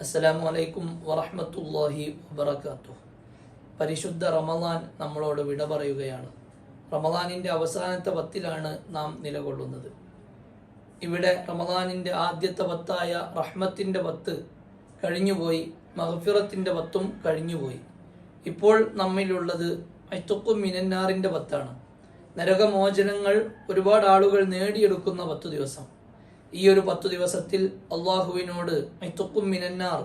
അസ്സലാമു അലൈക്കും വറഹമത്തല്ലാഹി വബറകാതുഹു. പരിശുദ്ധ റമദാൻ നമ്മളോട് വിട പറയുകയാണ്. റമദാനിന്റെ അവസാനത്തെ പത്തിലാണ് നാം നിലകൊള്ളുന്നത്. ഇവിടെ റമദാനിന്റെ ആദ്യത്തെ പത്തായ റഹ്മത്തിന്റെ പത്ത് കഴിഞ്ഞുപോയി മഹഫിറത്തിന്റെ പത്തും കഴിഞ്ഞുപോയി. ഇപ്പോൾ നമ്മിലുള്ളത് ഐത്തുക്കും മിനന്നാറിന്റെ പത്താണ് നരകമോചനങ്ങൾ ഒരുപാട് ആളുകൾ നേടിയെടുക്കുന്ന പത്തു ദിവസം. ഈ ഒരു പത്തു ദിവസത്തിൽ അള്ളാഹുവിനോട് ഐത്തുക്കും മിനന്നാർ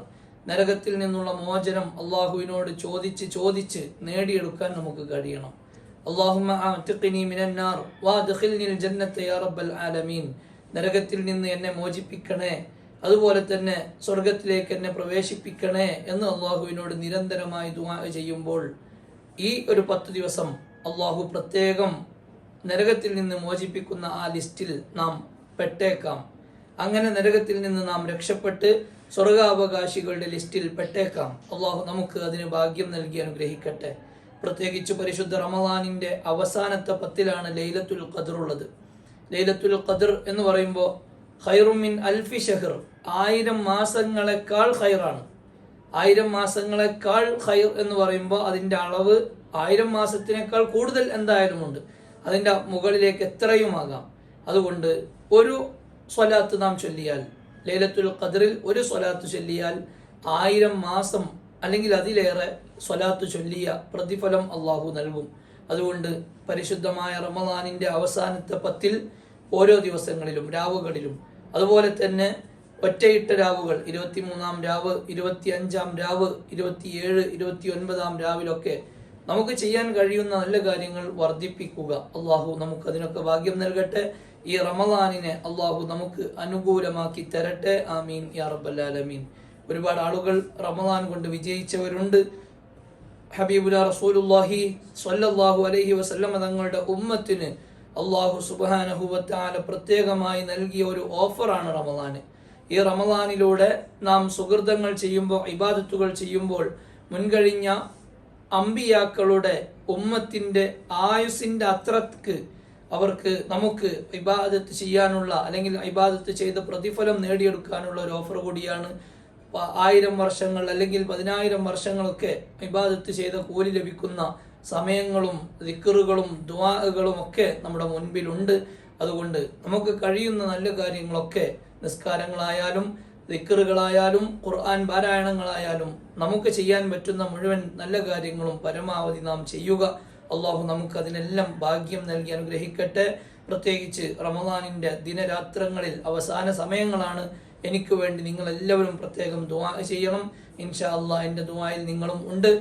നരകത്തിൽ നിന്നുള്ള മോചനം അള്ളാഹുവിനോട് ചോദിച്ച് ചോദിച്ച് നേടിയെടുക്കാൻ നമുക്ക് കഴിയണം. ആലമീൻ നരകത്തിൽ നിന്ന് എന്നെ മോചിപ്പിക്കണേ അതുപോലെ തന്നെ സ്വർഗത്തിലേക്ക് എന്നെ പ്രവേശിപ്പിക്കണേ എന്ന് അള്ളാഹുവിനോട് നിരന്തരമായി ദുആ ചെയ്യുമ്പോൾ ഈ ഒരു പത്ത് ദിവസം അള്ളാഹു പ്രത്യേകം നരകത്തിൽ നിന്ന് മോചിപ്പിക്കുന്ന ആ ലിസ്റ്റിൽ നാം പെട്ടേക്കാം. അങ്ങനെ നരകത്തിൽ നിന്ന് നാം രക്ഷപ്പെട്ട് സ്വർഗാവകാശികളുടെ ലിസ്റ്റിൽ പെട്ടേക്കാം. അള്ളാഹു നമുക്ക് അതിന് ഭാഗ്യം നൽകി അനുഗ്രഹിക്കട്ടെ. പ്രത്യേകിച്ച് പരിശുദ്ധ റമദാനിന്റെ അവസാനത്തെ പത്തിലാണ് ലൈലത്തുൽ ഖദർ ഉള്ളത്. ലൈലത്തുൽ ഖദർ എന്ന് പറയുമ്പോൾ ഖൈറുമിൻ അൽഫി ഷഹർ. ആയിരം മാസങ്ങളെക്കാൾ ഖൈറാണ്. ആയിരം മാസങ്ങളെക്കാൾ ഖൈർ എന്ന് പറയുമ്പോൾ അതിന്റെ അളവ് ആയിരം മാസത്തിനേക്കാൾ കൂടുതൽ എന്തായാലും ഉണ്ട്. അതിന്റെ മുകളിലേക്ക് എത്രയുമാകാം അതുകൊണ്ട് ഒരു സ്വലാത്ത് നാം ചൊല്ലിയാൽ. ലൈലത്തുൽ ഖദറിൽ ഒരു സ്വലാത്ത് ചൊല്ലിയാൽ ആയിരം മാസം അല്ലെങ്കിൽ അതിലേറെ സ്വലാത്ത് ചൊല്ലിയ പ്രതിഫലം അള്ളാഹു നൽകും. അതുകൊണ്ട് പരിശുദ്ധമായ റമദാനിന്റെ അവസാനത്തെ പത്തിൽ ഓരോ ദിവസങ്ങളിലും രാവുകളിലും അതുപോലെ തന്നെ ഒറ്റയിട്ട രാവുകൾ ഇരുപത്തിമൂന്നാം രാവ് ഇരുപത്തി അഞ്ചാം രാവ് ഇരുപത്തിയേഴ് ഇരുപത്തി ഒൻപതാം രാവിലൊക്കെ നമുക്ക് ചെയ്യാൻ കഴിയുന്ന നല്ല കാര്യങ്ങൾ വർദ്ധിപ്പിക്കുക. അള്ളാഹു നമുക്ക് അതിനൊക്കെ ഭാഗ്യം നൽകട്ടെ. ഈ റമദാനിനെ അള്ളാഹു നമുക്ക് അനുകൂലമാക്കി തരട്ടെ. ആമീൻ. യാ റബ്ബല്ലാലമീൻ ഒരുപാട് ആളുകൾ റമദാൻ കൊണ്ട് വിജയിച്ചവരുണ്ട്. ഹബീബുല റസൂലുല്ലാഹി സ്വല്ലല്ലാഹു അലൈഹി വസല്ലമ തങ്ങളുടെ ഉമ്മത്തിന് അള്ളാഹു സുബാനഹുവത്താല പ്രത്യേകമായി നൽകിയ ഒരു ഓഫറാണ് റമദാന് ഈ റമദാനിലൂടെ നാം സുഹൃതങ്ങൾ ചെയ്യുമ്പോൾ ഇബാദത്തുകൾ ചെയ്യുമ്പോൾ മുൻകഴിഞ്ഞ അമ്പിയാക്കളുടെ ഉമ്മത്തിന്റെ ആയുസിന്റെ അത്രയ്ക്ക് അവർക്ക് നമുക്ക് ഇബാദത്ത് ചെയ്യാനുള്ള അല്ലെങ്കിൽ ഇബാദത്ത് ചെയ്ത പ്രതിഫലം നേടിയെടുക്കാനുള്ള ഒരു ഓഫർ കൂടിയാണ്. ആയിരം വർഷങ്ങൾ അല്ലെങ്കിൽ പതിനായിരം വർഷങ്ങളൊക്കെ ഇബാദത്ത് ചെയ്ത കൂലി ലഭിക്കുന്ന സമയങ്ങളും ദിക്കറുകളും ദ്വാകളും ഒക്കെ നമ്മുടെ മുൻപിലുണ്ട്. അതുകൊണ്ട് നമുക്ക് കഴിയുന്ന നല്ല കാര്യങ്ങളൊക്കെ നിസ്കാരങ്ങളായാലും ദിക്കറുകളായാലും ഖുർആൻ പാരായണങ്ങളായാലും നമുക്ക് ചെയ്യാൻ പറ്റുന്ന മുഴുവൻ നല്ല കാര്യങ്ങളും പരമാവധി നാം ചെയ്യുക. അള്ളാഹു നമുക്ക് അതിനെല്ലാം ഭാഗ്യം നൽകി അനുഗ്രഹിക്കട്ടെ. പ്രത്യേകിച്ച് റമദാനിന്റെ ദിനരാത്രങ്ങളിൽ അവസാന സമയങ്ങളാണ് എനിക്ക് വേണ്ടി നിങ്ങൾ എല്ലാവരും പ്രത്യേകം ദുവാ ചെയ്യണം. ഇൻഷാ അള്ളാഹ് എന്റെ ദുവായിൽ നിങ്ങളും ഉണ്ട്.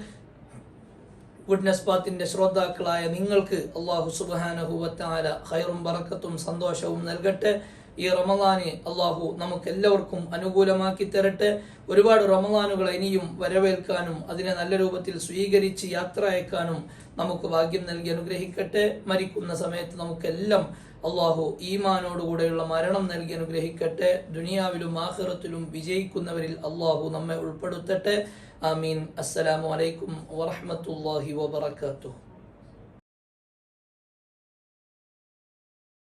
ഗുഡ്നസ് പാത്തിന്റെ ശ്രോതാക്കളായ നിങ്ങൾക്ക് അള്ളാഹു സുബാനഹുവത്താല ഹൈറും ബറക്കത്തും സന്തോഷവും നൽകട്ടെ. ഈ റമദാനെ അള്ളാഹു നമുക്ക് എല്ലാവർക്കും അനുകൂലമാക്കി തരട്ടെ. ഒരുപാട് റമദാനുകൾ ഇനിയും വരവേൽക്കാനും അതിനെ നല്ല രൂപത്തിൽ സ്വീകരിച്ച് യാത്ര അയക്കാനും നമുക്ക് ഭാഗ്യം നൽകി അനുഗ്രഹിക്കട്ടെ. മരിക്കുന്ന സമയത്ത് നമുക്കെല്ലാം അള്ളാഹു ഈമാനോടുകൂടെയുള്ള മരണം നൽകി അനുഗ്രഹിക്കട്ടെ. ദുനിയാവിലും ആഹ്റത്തിലും വിജയിക്കുന്നവരിൽ അള്ളാഹു നമ്മെ ഉൾപ്പെടുത്തട്ടെ. ആമീൻ. അസ്സലാമു അലൈക്കും വറഹ്മത്തുള്ളാഹി വബറകാതുഹു.